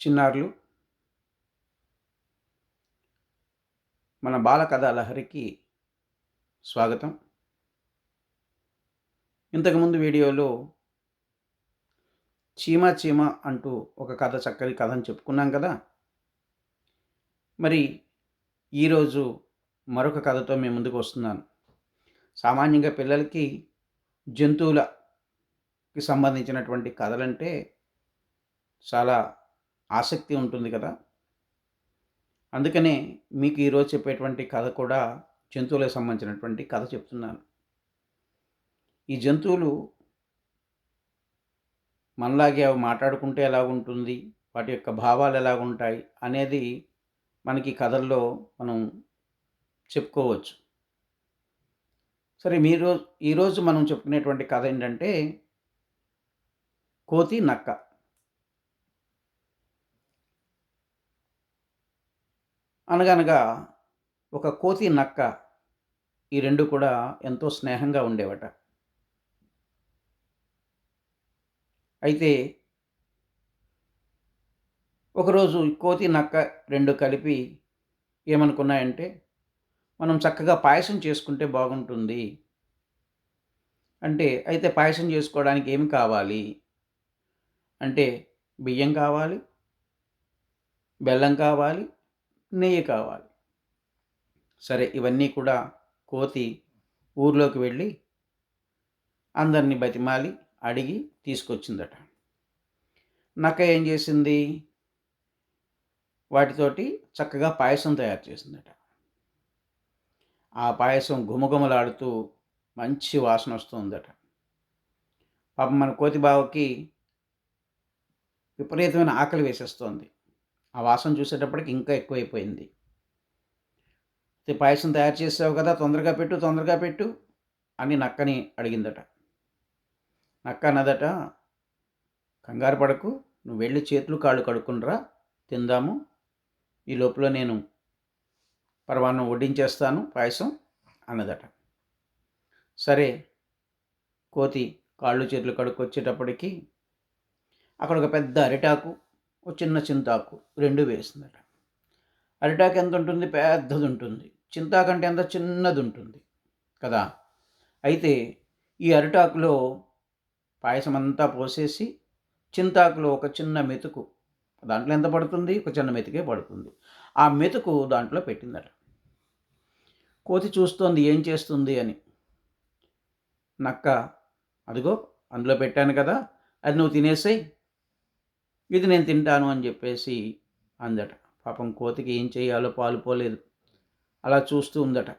చిన్నారులు మన బాలకథ లహరికి స్వాగతం. ఇంతకుముందు వీడియోలో చీమ చీమ అంటూ ఒక కథ చక్కని కథని చెప్పుకున్నాం కదా. మరి ఈరోజు మరొక కథతో మేము ముందుకు వస్తున్నాను. సామాన్యంగా పిల్లలకి జంతువులకి సంబంధించినటువంటి కథలంటే చాలా ఆసక్తి ఉంటుంది కదా. అందుకనే మీకు ఈరోజు చెప్పేటువంటి కథ కూడా జంతువులకు సంబంధించినటువంటి కథ చెప్తున్నాను. ఈ జంతువులు మనలాగే అవి మాట్లాడుకుంటే ఎలా ఉంటుంది వాటి యొక్క భావాలు ఎలా ఉంటాయి అనేది మనకి కథల్లో మనం చెప్పుకోవచ్చు. సరే మీరు ఈరోజు మనం చెప్పుకునేటువంటి కథ ఏంటంటే కోతి నక్క. అనగనగా ఒక కోతి నక్క ఈ రెండు కూడా ఎంతో స్నేహంగా ఉండేవట. అయితే ఒకరోజు కోతి నక్క రెండు కలిపి ఏమనుకున్నాయంటే మనం చక్కగా పాయసం చేసుకుంటే బాగుంటుంది. అంటే అయితే పాయసం చేసుకోవడానికి ఏమి కావాలి? అంటే బియ్యం కావాలి బెల్లం కావాలి నెయ్యి కావాలి. సరే ఇవన్నీ కూడా కోతి ఊర్లోకి వెళ్ళి అందరినీ బతిమాలి అడిగి తీసుకొచ్చిందట. నక్క ఏం చేసింది? వాటితోటి చక్కగా పాయసం తయారు చేసిందట. ఆ పాయసం గుమగుమలాడుతూ మంచి వాసన వస్తుందట. పాపం మన కోతి బావకి విపరీతమైన ఆకలి వేసేస్తోంది. ఆ వాసన చూసేటప్పటికి ఇంకా ఎక్కువైపోయింది. పాయసం తయారు చేసావు కదా తొందరగా పెట్టు తొందరగా పెట్టు అని నక్కని అడిగిందట. నక్క అన్నదట కంగారు పడకు నువ్వు వెళ్ళి చేతులు కాళ్ళు కడుక్కునరా తిందాము. ఈ లోపల నేను పరమాన్నం వడ్డించేస్తాను పాయసం అన్నదట. సరే కోతి కాళ్ళు చేతులు కడుక్కొచ్చేటప్పటికి అక్కడ ఒక పెద్ద అరిటాకు ఒక చిన్న చింతాకు రెండు వేసిందట. అరిటాకు ఎంత ఉంటుంది? పెద్దది ఉంటుంది. చింతాకు అంటే ఎంత? చిన్నది ఉంటుంది. కదా? అయితే ఈ అరిటాకులో పాయసం అంతా పోసేసి చింతాకులో ఒక చిన్న మెతుకు దాంట్లో ఎంత పడుతుంది? ఒక చిన్న మెతుకే పడుతుంది. ఆ మెతుకు దాంట్లో పెట్టిందట. కోతి చూస్తోంది ఏం చేస్తుంది అని. నక్క అదిగో అందులో పెట్టాను కదా అది నువ్వు తినేసాయి. ఇది నేను తింటాను అని చెప్పేసి అందట. పాపం కోతికి ఏం చేయాలో పాలు పోలేదు. అలా చూస్తూ ఉందట.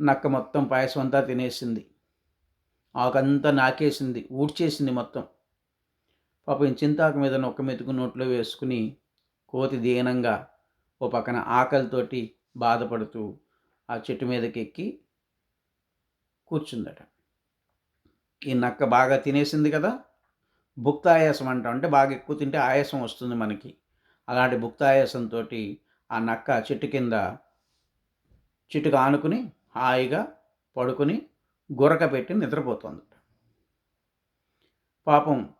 నక్క మొత్తం పాయసం అంతా తినేసింది. ఆకంతా నాకేసింది ఊడ్చేసింది మొత్తం. పాపం చింతాకు మీద నొక్క మెతుకు నోట్లో వేసుకుని కోతి దీనంగా ఓ పక్కన ఆకలితోటి బాధపడుతూ ఆ చెట్టు మీదకి ఎక్కి కూర్చుందట. ఈ నక్క బాగా తినేసింది కదా? భుక్తాయాసం అంటాం అంటే బాగా ఎక్కువ తింటే ఆయాసం వస్తుంది మనకి. అలాంటి భుక్తాయాసంతో ఆ నక్క చెట్టు కింద చిట్టుకు ఆనుకుని హాయిగా పడుకుని గురక పెట్టి నిద్రపోతుంది పాపం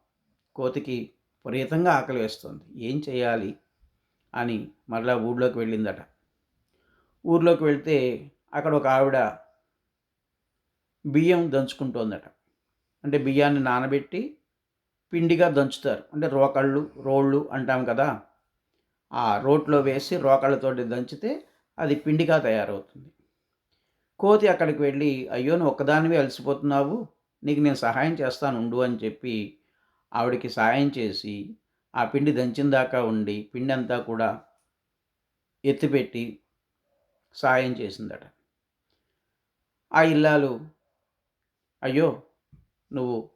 కోతికి విపరీతంగా ఆకలి వేస్తుంది. ఏం చేయాలి అని మరలా ఊళ్ళోకి వెళ్ళిందట. ఊర్లోకి వెళ్తే అక్కడ ఒక ఆవిడ బియ్యం దంచుకుంటోందట. అంటే బియ్యాన్ని నానబెట్టి పిండిగా దంచుతారు. అంటే రోకళ్ళు రోళ్ళు అంటాం కదా. ఆ రోట్లో వేసి రోకళ్ళతోటి దంచితే అది పిండిగా తయారవుతుంది. కోతి అక్కడికి వెళ్ళి అయ్యో నువ్వు ఒక్కదానివి అలసిపోతున్నావు. నీకు నేను సహాయం చేస్తాను ఉండు అని చెప్పి ఆవిడకి సహాయం చేసి ఆ పిండి దంచిన దాకా ఉండి పిండి అంతా కూడా ఎత్తిపెట్టి సహాయం చేసిందట. ఆ ఇల్లాలు అయ్యో నువ్వు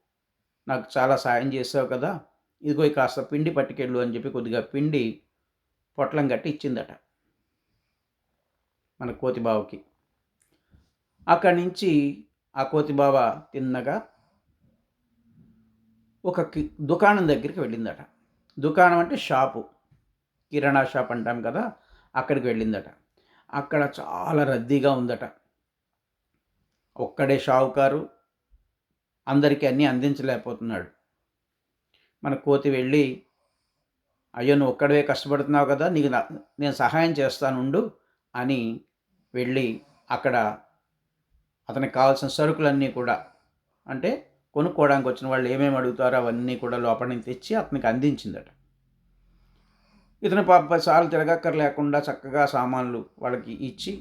నాకు చాలా సాయం చేసావు కదా ఇదిగో కాస్త పిండి పట్టుకెళ్ళు అని చెప్పి కొద్దిగా పిండి పొట్లం కట్టి ఇచ్చిందట మన కోతి బావకి అక్కడి నుంచి ఆ కోతి బావ తిన్నగా ఒక దుకాణం దగ్గరికి వెళ్ళిందట. దుకాణం అంటే షాపు కిరాణా షాప్ అంటాం కదా అక్కడికి వెళ్ళిందట. అక్కడ చాలా రద్దీగా ఉందట. ఒక్కడే షావుకారు అందరికీ అన్నీ అందించలేకపోతున్నాడు. మన కోతి వెళ్ళి అయ్యో నువ్వు ఒక్కడవే కష్టపడుతున్నావు కదా నీకు నేను సహాయం చేస్తానుండు అని వెళ్ళి అక్కడ అతనికి కావాల్సిన సరుకులన్నీ కూడా అంటే కొనుక్కోవడానికి వచ్చిన వాళ్ళు ఏమేమి అడుగుతారో అవన్నీ కూడా లోపల నుంచి తెచ్చి అతనికి అందించిందట. ఇతను పాప సార్లు తిరగక్కర్ లేకుండా చక్కగా సామాన్లు వాళ్ళకి ఇచ్చి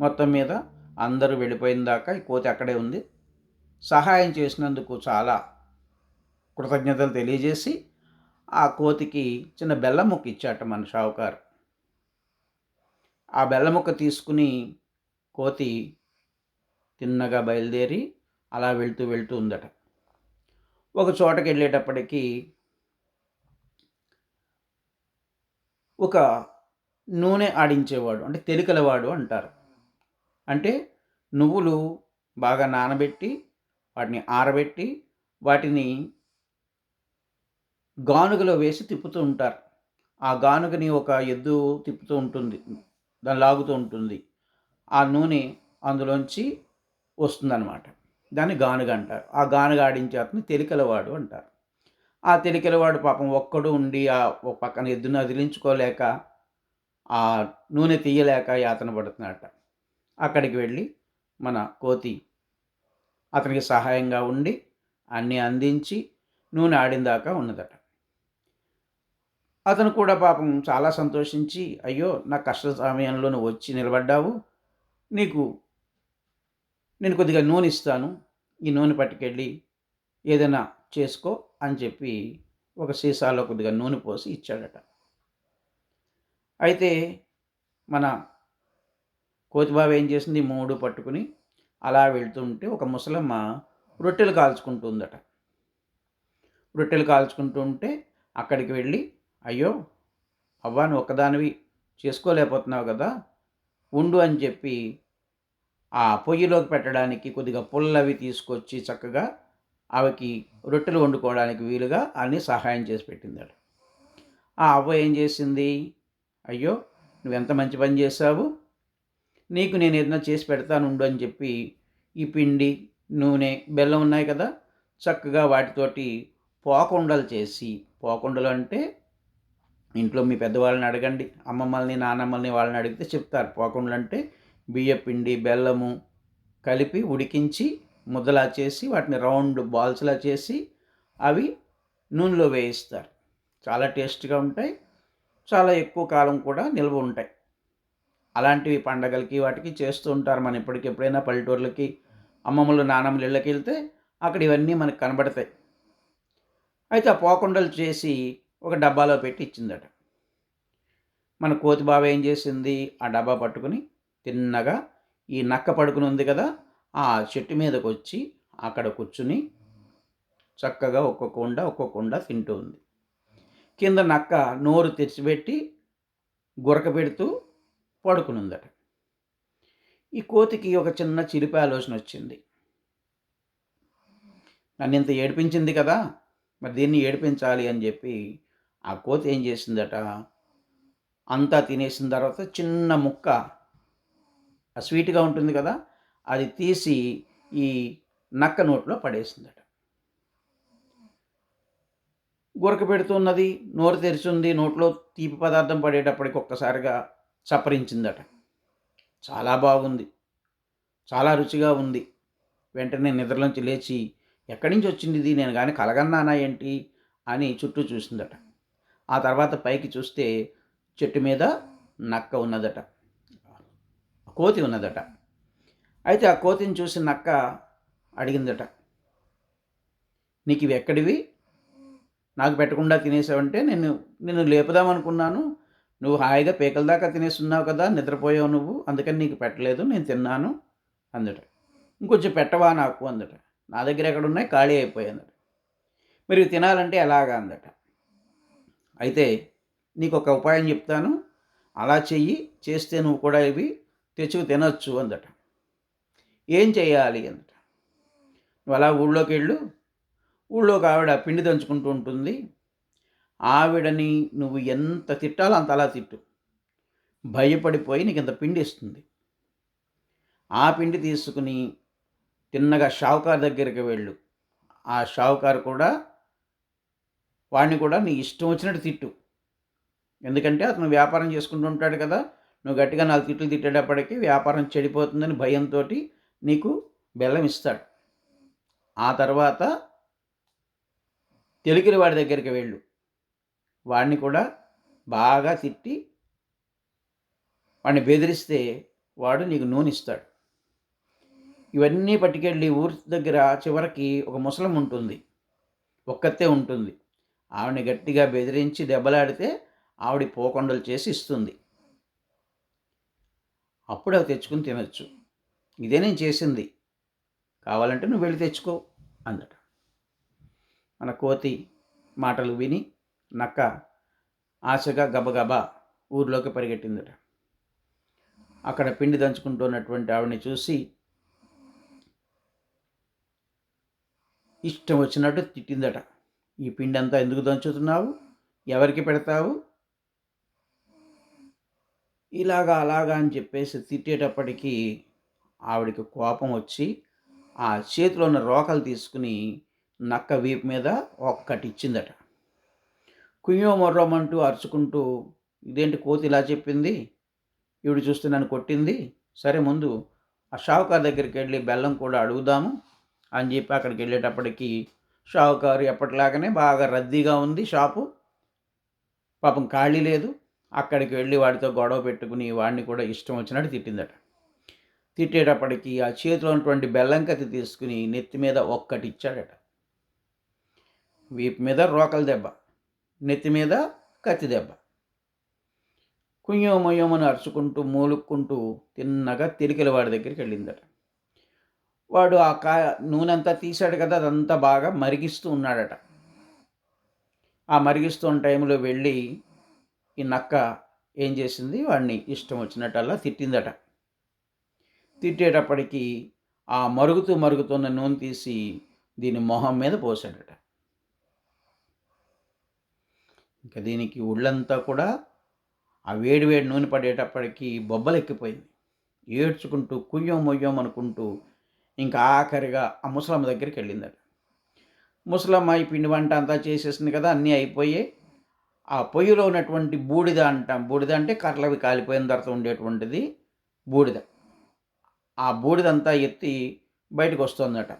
మొత్తం మీద అందరూ వెళ్ళిపోయిన దాకా ఈ కోతి అక్కడే ఉంది. సహాయం చేసినందుకు చాలా కృతజ్ఞతలు తెలియజేసి ఆ కోతికి చిన్న బెల్లం ముక్క ఇచ్చాట మన షావుకారు. ఆ బెల్లం ముక్క తీసుకుని కోతి తిన్నగా బయలుదేరి అలా వెళ్తూ వెళ్తూ ఉందట. ఒక చోటకి వెళ్ళేటప్పటికీ ఒక నూనె ఆడించేవాడు అంటే తెలికలవాడు అంటారు. అంటే నువ్వులు బాగా నానబెట్టి వాటిని ఆరబెట్టి వాటిని గానుగలో వేసి తిప్పుతూ ఉంటారు. ఆ గానుగని ఒక ఎద్దు తిప్పుతూ ఉంటుంది. దాన్ని లాగుతూ ఉంటుంది. ఆ నూనె అందులోంచి వస్తుందన్నమాట. దాన్ని గానుగ అంటారు. ఆ గానుగ ఆడించే అతను తెలికలవాడు అంటారు. ఆ తెలికలవాడు పాపం ఒక్కడు ఉండి ఆ ఒక పక్కన ఎద్దును అదిలించుకోలేక ఆ నూనె తీయలేక యాతన పడుతున్నాడట. అక్కడికి వెళ్ళి మన కోతి అతనికి సహాయంగా ఉండి అన్నీ అందించి నూనె ఆడిందాకా ఉన్నదట. అతను కూడా పాపం చాలా సంతోషించి అయ్యో నా కష్ట సమయంలో నువ్వు వచ్చి నిలబడ్డావు. నీకు నేను కొద్దిగా నూనె ఇస్తాను. ఈ నూనె పట్టుకెళ్ళి ఏదైనా చేసుకో అని చెప్పి ఒక సీసాలో కొద్దిగా నూనె పోసి ఇచ్చాడట. అయితే మన కోతిబాబు ఏం చేసింది? మూడు పట్టుకుని అలా వెళ్తుంటే ఒక ముసలమ్మ రొట్టెలు కాల్చుకుంటుందట. రొట్టెలు కాల్చుకుంటూ ఉంటే అక్కడికి వెళ్ళి అయ్యో అవ్వాను ఒక్కదానివి చేసుకోలేకపోతున్నావు కదా ఉండు అని చెప్పి ఆ పొయ్యిలోకి పెట్టడానికి కొద్దిగా పుల్లవి తీసుకొచ్చి చక్కగా ఆమెకి రొట్టెలు వండుకోవడానికి వీలుగా అని సహాయం చేసి పెట్టిందాడు ఆ అవ్వ ఏం చేసింది? అయ్యో నువ్వెంత మంచి పని చేసావు నీకు నేను ఏదైనా చేసి పెడతాను ఉండు అని చెప్పి ఈ పిండి నూనె బెల్లం ఉన్నాయి కదా చక్కగా వాటితోటి పోకుండలు చేసి పోకుండలు అంటే ఇంట్లో మీ పెద్దవాళ్ళని అడగండి అమ్మమ్మల్ని నానమ్మల్ని వాళ్ళని అడిగితే చెప్తారు. పోకుండలు అంటే బియ్య పిండి బెల్లము కలిపి ఉడికించి ముద్దలా చేసి వాటిని రౌండ్ బాల్స్లా చేసి అవి నూనెలో వేయిస్తారు. చాలా టేస్ట్గా ఉంటాయి చాలా ఎక్కువ కాలం కూడా నిల్వ ఉంటాయి. అలాంటివి పండగలకి వాటికి చేస్తూ ఉంటారు. మనం ఇప్పటికి ఎప్పుడైనా పల్లెటూర్లకి అమ్మమ్మలు నానమ్మలు ఇళ్ళకి వెళ్తే అక్కడ ఇవన్నీ మనకు కనబడతాయి. అయితే ఆ పోకుండలు చేసి ఒక డబ్బాలో పెట్టి ఇచ్చిందట. మన కోతి బావ ఏం చేసింది? ఆ డబ్బా పట్టుకుని తిన్నగా ఈ నక్క పడుకుని ఉంది కదా ఆ చెట్టు మీదకి వచ్చి అక్కడ కూర్చుని చక్కగా ఒక్కొక్క ఉండ ఒక్కొక్క ఉండ తింటూ ఉంది. కింద నక్క నోరు తెరిచిపెట్టి గురక పెడుతూ పడుకుని ఉందట ఈ కోతికి ఒక చిన్న చిలిపి ఆలోచన వచ్చింది. నన్ను ఇంత ఏడిపించింది కదా మరి దీన్ని ఏడిపించాలి అని చెప్పి ఆ కోతి ఏం చేసిందట? అంతా తినేసిన తర్వాత చిన్న ముక్క ఆ స్వీట్గా ఉంటుంది కదా అది తీసి ఈ నక్క నోట్లో పడేసిందట. గురక పెడుతున్నది నోరు తెరిచింది నోట్లో తీపి పదార్థం పడేటప్పటికి ఒక్కసారిగా చప్పరించిందట చాలా బాగుంది. చాలా రుచిగా ఉంది. వెంటనే నిద్రలోంచి లేచి ఎక్కడి నుంచి వచ్చింది ఇది? నేను కానీ కలగన్నానా ఏంటి? అని చుట్టూ చూసిందట. ఆ తర్వాత పైకి చూస్తే చెట్టు మీద నక్క ఉన్నదట. కోతి ఉన్నదట. అయితే ఆ కోతిని చూసి నక్క అడిగిందట నీకు ఇవి ఎక్కడివి? నాకు పెట్టకుండా తినేసావంటే నేను నిన్ను లేపుదామనుకున్నాను. నువ్వు హాయిగా పీకల దాకా తినేస్తున్నావు కదా నిద్రపోయావు నువ్వు అందుకని నీకు పెట్టలేదు నేను తిన్నాను అందుట ఇంకొంచెం పెట్టవా నాకు అందట నా దగ్గర ఎక్కడ ఉన్నాయి? ఖాళీ అయిపోయిందట మరి తినాలంటే ఎలాగా అందట అయితే నీకు ఒక ఉపాయం చెప్తాను. అలా చెయ్యి చేస్తే నువ్వు కూడా ఇవి తెచ్చుకు తినొచ్చు అందట ఏం చేయాలి అందట నువ్వు అలా ఊళ్ళోకి వెళ్ళు. ఊళ్ళోకి ఆవిడ పిండి దంచుకుంటూ ఉంటుంది. ఆవిడని నువ్వు ఎంత తిట్టాలో అంత అలా తిట్టు. భయపడిపోయి నీకు ఇంత పిండి ఇస్తుంది ఆ పిండి తీసుకుని తిన్నగా షావుకార్ దగ్గరికి వెళ్ళు. ఆ షావుకారు కూడా వాడిని కూడా నీ ఇష్టం వచ్చినట్టు తిట్టు. ఎందుకంటే అతను వ్యాపారం చేసుకుంటూ ఉంటాడు కదా నువ్వు గట్టిగా నాలుగు తిట్లు తిట్టేటప్పటికి వ్యాపారం చెడిపోతుందని భయంతో నీకు బెల్లం ఇస్తాడు. ఆ తర్వాత తెలుగుని వాడి దగ్గరికి వెళ్ళు. వాడిని కూడా బాగా తిట్టి వాడిని బెదిరిస్తే వాడు నీకు నూనె ఇస్తాడు ఇవన్నీ పట్టుకెళ్ళి ఊరి దగ్గర చివరికి ఒక ముసలం ఉంటుంది. ఒక్కతే ఉంటుంది. ఆవిడని గట్టిగా బెదిరించి దెబ్బలాడితే ఆవిడ పోకొండలు చేసి ఇస్తుంది. అప్పుడు అవి తెచ్చుకుని తినచ్చు. ఇదే నేను చేసింది. కావాలంటే నువ్వు వెళ్ళి తెచ్చుకో అందట మన కోతి మాటలు విని నక్క ఆశగా గబగబా ఊర్లోకి పరిగెట్టిందట. అక్కడ పిండి దంచుకుంటున్నటువంటి ఆవిడని చూసి ఇష్టం వచ్చినట్టు తిట్టిందట. ఈ పిండి అంతా ఎందుకు దంచుతున్నావు? ఎవరికి పెడతావు? ఇలాగా అలాగా అని చెప్పేసి తిట్టేటప్పటికీ ఆవిడకి కోపం వచ్చి ఆ చేతిలో ఉన్న రోకలు తీసుకుని నక్క వీపు మీద ఒక్కటి ఇచ్చిందట. కుయ్యో మొర్రమంటూ అరుచుకుంటూ ఇదేంటి కోతి ఇలా చెప్పింది? ఈవిడ చూస్తే నన్ను కొట్టింది. సరే ముందు ఆ షావుకార్ దగ్గరికి వెళ్ళి బెల్లం కూడా అడుగుదాము అని చెప్పి అక్కడికి వెళ్ళేటప్పటికి షావుకారు ఎప్పటిలాగానే బాగా రద్దీగా ఉంది షాపు. పాపం ఖాళీ లేదు. అక్కడికి వెళ్ళి వాడితో గొడవ పెట్టుకుని వాడిని కూడా ఇష్టం వచ్చినట్టు తిట్టిందట. తిట్టేటప్పటికి ఆ చేతిలో ఉన్నటువంటి బెల్లం కత్తి తీసుకుని నెత్తి మీద ఒక్కటి ఇచ్చాడట. వీపు మీద రోకల దెబ్బ. నెత్తి మీద కత్తి దెబ్బ. కుయ్యో మొయ్యోమని అరుచుకుంటూ మూలుక్కుంటూ తిన్నగా తిరికెలవాడి దగ్గరికి వెళ్ళిందట. వాడు ఆ కా నూనె అంతా తీశాడు కదా అదంతా బాగా మరిగిస్తూ ఉన్నాడట. ఆ మరిగిస్తున్న టైంలో వెళ్ళి ఈ నక్క ఏం చేసింది? వాడిని ఇష్టం వచ్చినట్టల్లా తిట్టిందట. తిట్టేటప్పటికి ఆ మరుగుతూ మరుగుతున్న నూనె తీసి దీని మొహం మీద పోసాడట ఇంకా దీనికి ఒళ్ళంతా కూడా ఆ వేడి వేడి నూనె పడేటప్పటికి బొబ్బలెక్కిపోయింది. ఏడ్చుకుంటూ కుయ్యం మొయ్యం అనుకుంటూ ఇంకా ఆఖరిగా ఆ ముసలమ్మ దగ్గరికి వెళ్ళిందట. ముసలమ్మ ఈ పిండి వంట అంతా చేసేసింది కదా అన్నీ అయిపోయాయి ఆ పొయ్యిలో ఉన్నటువంటి బూడిద అంటాం. బూడిద అంటే కర్రలవి కాలిపోయిన తర్వాత ఉండేటువంటిది బూడిద. ఆ బూడిదంతా ఎత్తి బయటకు వస్తుందట.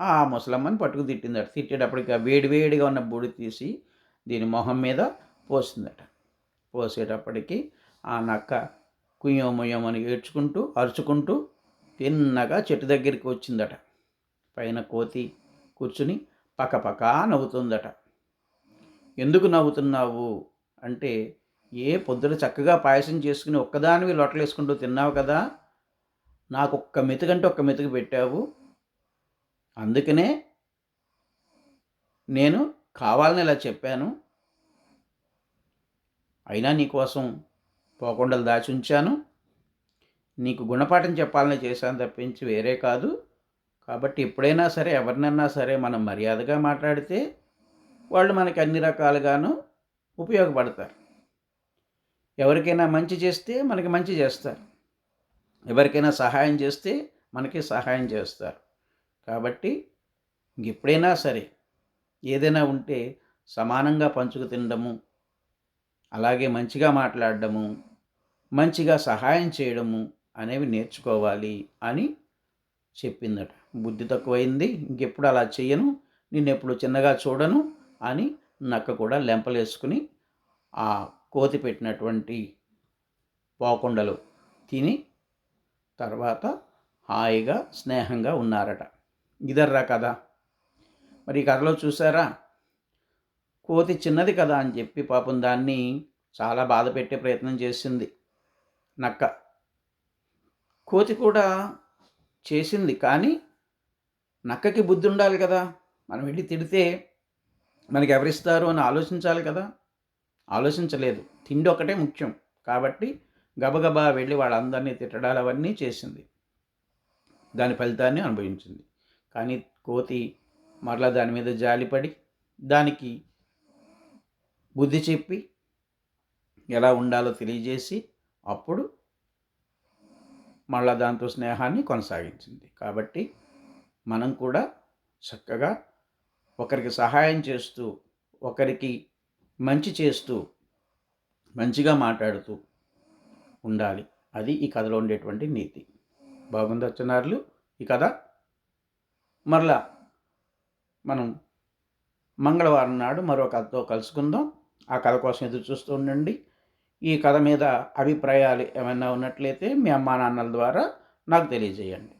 ఆ ముసలమ్మని పట్టుకు తిట్టిందట. తిట్టేటప్పటికి ఆ వేడి వేడిగా ఉన్న బూడిద తీసి దీని మొహం మీద పోసిందట పోసేటప్పటికి ఆ నక్క కుయ్యం అని ఏడ్చుకుంటూ అరుచుకుంటూ తిన్నగా చెట్టు దగ్గరికి వచ్చిందట. పైన కోతి కూర్చుని పక్కపక్క నవ్వుతుందట. ఎందుకు నవ్వుతున్నావు? అంటే ఏ పొద్దున చక్కగా పాయసం చేసుకుని ఒక్కదానివి లొట్టలేసుకుంటూ తిన్నావు కదా నాకు ఒక్క మెతుకంటే ఒక్క మెతుకు పెట్టావు. అందుకనే నేను కావాలని ఇలా చెప్పాను. అయినా నీకోసం పోకొండలు దాచి ఉంచాను. నీకు గుణపాఠం చెప్పాలని చేశాను తప్పించి వేరే కాదు. కాబట్టి ఎప్పుడైనా సరే ఎవరినన్నా సరే మనం మర్యాదగా మాట్లాడితే వాళ్ళు మనకి అన్ని రకాలుగాను ఉపయోగపడతారు. ఎవరికైనా మంచి చేస్తే మనకి మంచి చేస్తారు. ఎవరికైనా సహాయం చేస్తే మనకి సహాయం చేస్తారు. కాబట్టి ఎప్పుడైనా సరే ఏదైనా ఉంటే సమానంగా పంచుకు తినడము అలాగే మంచిగా మాట్లాడడము మంచిగా సహాయం చేయడము అనేవి నేర్చుకోవాలి అని చెప్పిందట. బుద్ధి తక్కువైంది ఇంకెప్పుడు అలా చెయ్యను నిన్నెప్పుడు చిన్నగా చూడను అని నక్క కూడా లెంపలేసుకుని ఆ కోతి పెట్టినటువంటి పోకుండలు తిని తర్వాత హాయిగా స్నేహంగా ఉన్నారట. ఇదర్రా కదా మరి ఈ కథలో చూసారా? కోతి చిన్నది కదా అని చెప్పి పాపం దాన్ని చాలా బాధ పెట్టే ప్రయత్నం చేసింది నక్క. కోతి కూడా చేసింది కానీ నక్కకి బుద్ధి ఉండాలి కదా. మనం వెళ్ళి తిడితే మనకి ఎవరిస్తారు అని ఆలోచించాలి కదా. ఆలోచించలేదు. తిండి ఒకటే ముఖ్యం కాబట్టి గబగబా వెళ్ళి వాళ్ళందరినీ తిట్టడాలు అవన్నీ చేసింది. దాని ఫలితాన్ని అనుభవించింది. కానీ కోతి మరలా దాని మీద జాలిపడి దానికి బుద్ధి చెప్పి ఎలా ఉండాలో తెలియజేసి అప్పుడు మళ్ళా దాంతో స్నేహాన్ని కొనసాగించింది. కాబట్టి మనం కూడా చక్కగా ఒకరికి సహాయం చేస్తూ ఒకరికి మంచి చేస్తూ మంచిగా మాట్లాడుతూ ఉండాలి. అది ఈ కథలో ఉండేటువంటి నీతి. బాగుంది వచ్చినారులు ఈ కథ మరలా మనం మంగళవారం నాడు మరో కథతో కలుసుకుందాం. ఆ కథ కోసం ఎదురు చూస్తూ ఉండండి. ఈ కథ మీద అభిప్రాయాలు ఏమైనా ఉన్నట్లయితే మీ అమ్మా నాన్నల ద్వారా నాకు తెలియజేయండి.